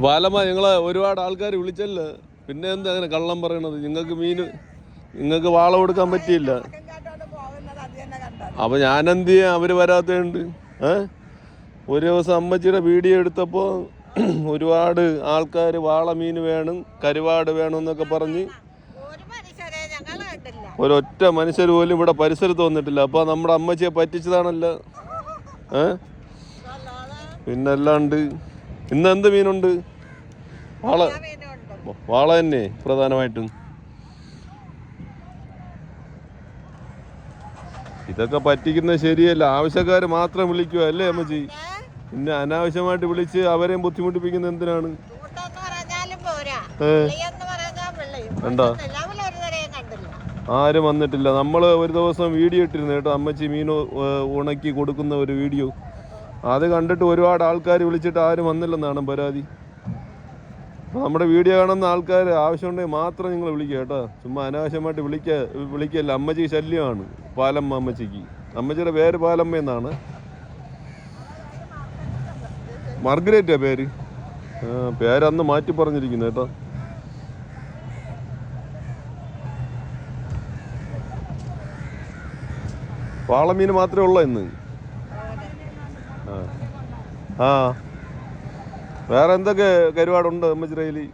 പാലമ്മ ഞങ്ങളെ ഒരുപാട് ആൾക്കാർ വിളിച്ചല്ലോ? പിന്നെ എന്താ അങ്ങനെ കള്ളം പറയണത്? നിങ്ങൾക്ക് മീൻ നിങ്ങൾക്ക് വാള കൊടുക്കാൻ പറ്റിയില്ല. അപ്പൊ ഞാനെന്ത് ചെയ്യാം? അവർ വരാത്തതുണ്ട് ഏ? ഒരു ദിവസം അമ്മച്ചിയുടെ വീഡിയോ എടുത്തപ്പോൾ ഒരുപാട് ആൾക്കാർ വാള മീൻ വേണം കരുവാട് വേണം എന്നൊക്കെ പറഞ്ഞ് ഒരൊറ്റ മനുഷ്യർ പോലും ഇവിടെ പരിസരത്ത് വന്നിട്ടില്ല. അപ്പൊ നമ്മുടെ അമ്മച്ചിയെ പറ്റിച്ചതാണല്ലോ. ഏ? പിന്നല്ലാണ്ട് ഇന്ന് എന്ത് മീനുണ്ട്? വാള വാള തന്നെ പ്രധാനമായിട്ടും. ഇതൊക്കെ പറ്റിക്കുന്നത് ശരിയല്ല. ആവശ്യക്കാർ മാത്രം വിളിക്കുക അല്ലേ അമ്മച്ചി? പിന്നെ അനാവശ്യമായിട്ട് വിളിച്ച് അവരെയും ബുദ്ധിമുട്ടിപ്പിക്കുന്നത് എന്തിനാണ്? കണ്ടോ? ആരും വന്നിട്ടില്ല. നമ്മൾ ഒരു ദിവസം വീഡിയോ ഇട്ടിരുന്നു കേട്ടോ അമ്മച്ചി മീൻ ഉണക്കി കൊടുക്കുന്ന ഒരു വീഡിയോ. അത് കണ്ടിട്ട് ഒരുപാട് ആൾക്കാർ വിളിച്ചിട്ട് ആരും വന്നില്ലെന്നാണ് പരാതി. നമ്മുടെ വീഡിയോ കാണുന്ന ആൾക്കാർ ആവശ്യമുണ്ടെങ്കിൽ മാത്രം നിങ്ങൾ വിളിക്കുക കേട്ടോ. ചുമ്മാ അനാവശ്യമായിട്ട് വിളിക്ക വിളിക്കല്ല. അമ്മച്ചിക്ക് ശല്യമാണ്. പാലമ്മ അമ്മച്ചിക്ക്. അമ്മച്ചിയുടെ പേര് പാലമ്മ എന്നാണ്. മാർഗരേറ്റാ പേര്? പേരന്ന് മാറ്റി പറഞ്ഞിരിക്കുന്നു കേട്ടോ. പാളമീന് മാത്രമേ ഉള്ളൂ ഇന്ന്. ആ. വേറെ എന്തൊക്കെ കരുവാടുണ്ട് അമ്മച്ചിറയിൽ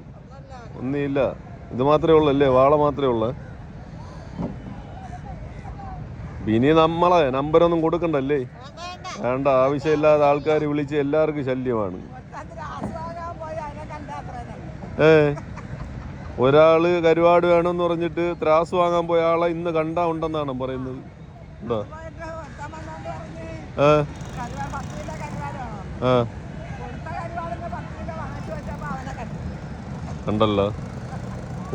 ഒന്നുമില്ല. ഇത് മാത്രമേ ഉള്ളൂ അല്ലേ? വാള മാത്രമേ ഉള്ളൂ. ഇനി നമ്മളെ നമ്പരൊന്നും കൊടുക്കണ്ടല്ലേ? വേണ്ട. ആവശ്യമില്ലാതെ ആൾക്കാർ വിളിച്ച് എല്ലാവർക്കും ശല്യമാണ്. ഏ. ഒരാൾ കരുവാട് വേണമെന്ന് പറഞ്ഞിട്ട് ത്രാസ് വാങ്ങാൻ പോയ ആളെ ഇന്ന് കണ്ടാ ഉണ്ടെന്നാണ് പറയുന്നത്. ഉണ്ടോ? ഏ. കണ്ടല്ലോ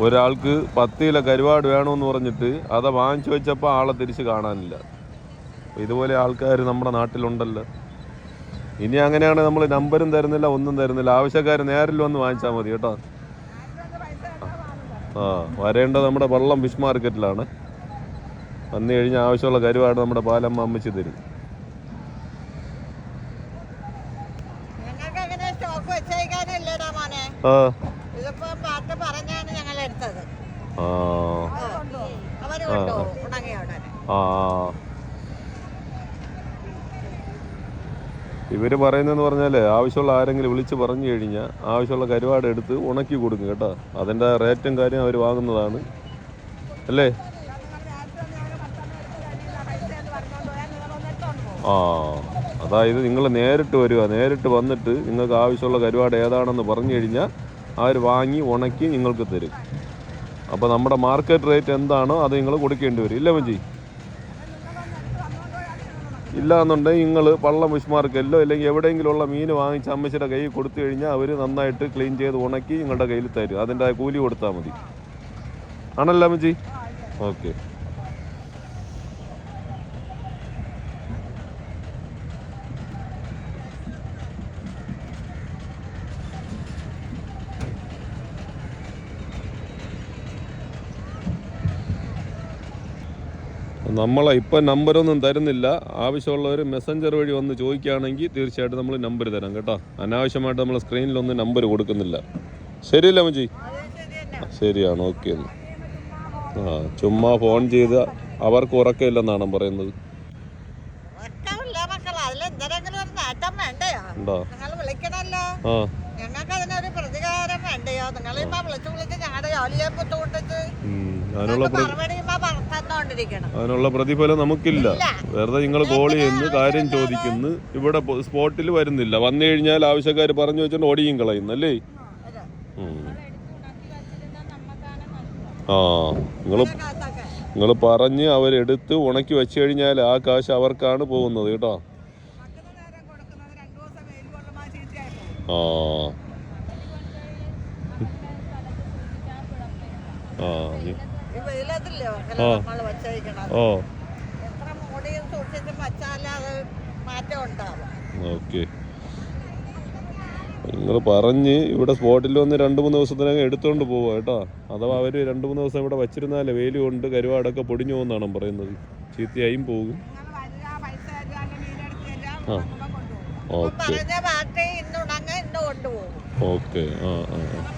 ഒരാൾക്ക് പത്ത് കിലോ കരുവാട് വേണമെന്ന് പറഞ്ഞിട്ട് അത് വാങ്ങിച്ചു വെച്ചപ്പോൾ ആളെ തിരിച്ച് കാണാനില്ല. ഇതുപോലെ ആൾക്കാർ നമ്മുടെ നാട്ടിലുണ്ടല്ലോ. ഇനി അങ്ങനെയാണ് നമ്മൾ നമ്പരും തരുന്നില്ല ഒന്നും തരുന്നില്ല. ആവശ്യക്കാർ നേരിൽ വന്ന് വാങ്ങിച്ചാൽ മതി കേട്ടോ. ആ വരേണ്ടത് നമ്മുടെ വള്ളം ഫിഷ് മാർക്കറ്റിലാണ്. വന്നു കഴിഞ്ഞാൽ ആവശ്യമുള്ള കരുവാട് നമ്മുടെ പാലമ്മ അമ്മച്ചി തരും. ഇവർ പറയുന്നതെന്ന് പറഞ്ഞാൽ ആവശ്യമുള്ള ആരെങ്കിലും വിളിച്ച് പറഞ്ഞു കഴിഞ്ഞാൽ ആവശ്യമുള്ള കരുവാട് എടുത്ത് ഉണക്കി കൊടുക്കും കേട്ടോ. അതിന്റെ റേറ്റും കാര്യം അവർ വാങ്ങുന്നതാണ്. അല്ലേ? ആ. അതായത് നിങ്ങൾ നേരിട്ട് വരിക നേരിട്ട് വന്നിട്ട് നിങ്ങൾക്ക് ആവശ്യമുള്ള കരുവാട് ഏതാണെന്ന് പറഞ്ഞു കഴിഞ്ഞാൽ അവർ വാങ്ങി ഉണക്കി നിങ്ങൾക്ക് തരും. അപ്പോൾ നമ്മുടെ മാർക്കറ്റ് റേറ്റ് എന്താണോ അത് നിങ്ങൾ കൊടുക്കേണ്ടി വരും. ഇല്ല മഞ്ചി ഇല്ല എന്നുണ്ടെങ്കിൽ നിങ്ങൾ പള്ളം ഫിഷ് മാർക്കറ്റിലോ അല്ലെങ്കിൽ എവിടെയെങ്കിലും ഉള്ള മീൻ വാങ്ങിച്ച് അമ്മച്ചിയുടെ കയ്യിൽ കൊടുത്തു കഴിഞ്ഞാൽ അവർ നന്നായിട്ട് ക്ലീൻ ചെയ്ത് ഉണക്കി നിങ്ങളുടെ കയ്യിൽ തരും. അതിന്റെ കൂലി കൊടുത്താൽ മതി. ആണല്ലോ അമ്മച്ചി ഓക്കെ. നമ്മളെ ഇപ്പം നമ്പരൊന്നും തരുന്നില്ല. ആവശ്യമുള്ളവർ മെസ്സഞ്ചർ വഴി വന്ന് ചോദിക്കുകയാണെങ്കിൽ തീർച്ചയായിട്ടും നമ്മൾ നമ്പർ തരാം കേട്ടോ. അനാവശ്യമായിട്ട് നമ്മൾ സ്ക്രീനിലൊന്നും നമ്പർ കൊടുക്കുന്നില്ല. ശരിയല്ല മജി ശരിയാണ് ഓക്കെ എന്ന്. ആ ചുമ്മാ ഫോൺ ചെയ്ത് അവർക്ക് ഉറക്കമില്ലെന്നാണ് പറയുന്നത്. ഉണ്ടോ? ആ. ഞങ്ങൾക്ക് അതിനൊരു പ്രതികാരം വേണ്ടയോ? നിങ്ങൾ ഇപ്പൊ വിളിച്ചു വിളിച്ച് ഞങ്ങളുടെ ജോലിയെ ബുദ്ധിമുട്ടിച്ച്. അതിനുള്ള അതിനുള്ള പ്രതിഫലം നമുക്കില്ല. വെറുതെ നിങ്ങൾ കോൾ ചെയ്യുന്നു കാര്യം ചോദിക്കുന്നു. ഇവിടെ സ്പോട്ടിൽ വരുന്നില്ല. വന്നു കഴിഞ്ഞാൽ ആവശ്യക്കാർ പറഞ്ഞു വെച്ചിട്ട് ഓടിയും കളയുന്നു അല്ലേ? ഉം. ആ നിങ്ങൾ നിങ്ങൾ പറഞ്ഞ് അവരെടുത്ത് ഉണക്കി വെച്ച് കഴിഞ്ഞാൽ ആ കാശ് അവർക്കാണ് പോകുന്നത് കേട്ടോ? ആ ആ. ഓ. ഉണ്ടാവും ഓക്കെ. നിങ്ങൾ പറഞ്ഞ് ഇവിടെ സ്പോട്ടിൽ വന്ന് രണ്ട് മൂന്ന് ദിവസത്തിനകം എടുത്തോണ്ട് പോവുക കേട്ടോ. അഥവാ അവർ രണ്ട് മൂന്ന് ദിവസം ഇവിടെ വച്ചിരുന്നാലേ വെയിൽ കൊണ്ട് കരുവാടൊക്കെ പൊടിഞ്ഞു പോകുന്നതാണ് പറയുന്നത്. ചീത്തയായും പോകും. ആ. ഓക്കെ. ഓക്കെ. ആ ആ